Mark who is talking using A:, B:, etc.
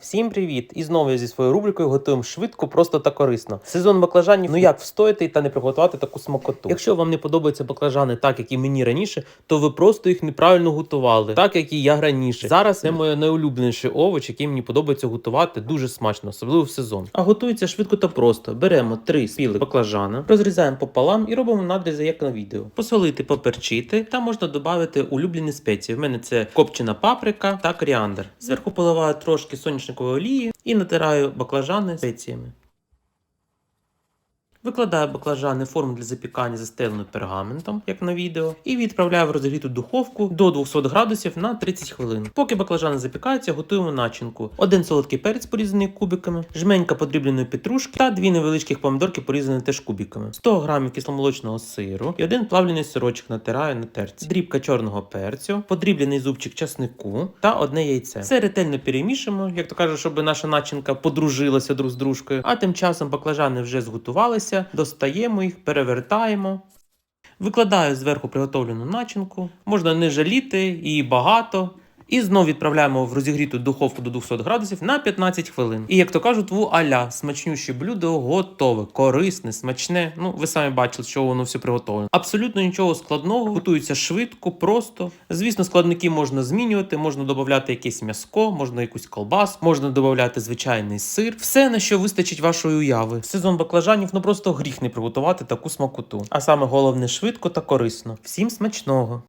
A: Всім привіт! І знову я зі своєю рубрикою готуємо швидко, просто та корисно. Сезон баклажанів, ну як встояти та не приготувати таку смакоту. Якщо вам не подобаються баклажани так, як і мені раніше, то ви просто їх неправильно готували, так як і я раніше. Зараз це моє найулюбленіший овоч, який мені подобається готувати дуже смачно, особливо в сезон. А готується швидко та просто. Беремо три спілих баклажана, розрізаємо пополам і робимо надрізи, як на відео. Посолити, поперчити та можна додати улюблені спеції. В мене це копчена паприка та коріандр. Зверху поливаю трошки соняшникової олії і натираю баклажани спеціями. Викладаю баклажани форму для запікання застелену пергаментом, як на відео, і відправляю в розігріту духовку до 200 градусів на 30 хвилин. Поки баклажани запікаються, готуємо начинку. Один солодкий перець порізаний кубиками, жменька подрібленої петрушки та дві невеличких помідорки порізані теж кубиками, 100 грамів кисломолочного сиру і один плавлений сирочок натираю на терці, дрібка чорного перцю, подріблений зубчик часнику та одне яйце. Все ретельно перемішуємо, як то кажуть, щоб наша начинка подружилася друг з дружкою. А тим часом баклажани вже зготувалися, достаємо їх, перевертаємо. Викладаю зверху приготовлену начинку, можна не жаліти і багато. І знову відправляємо в розігріту духовку до 200 градусів на 15 хвилин. І як то кажуть, вуаля, смачнюще блюдо готове, корисне, смачне. Ну, ви самі бачили, що воно все приготовлено. Абсолютно нічого складного, готується швидко, просто. Звісно, складники можна змінювати, можна додати якесь м'яско, можна якусь колбаску, можна додати звичайний сир. Все на що вистачить вашої уяви. Сезон баклажанів ну просто гріх не приготувати таку смакоту. А саме головне швидко та корисно. Всім смачного!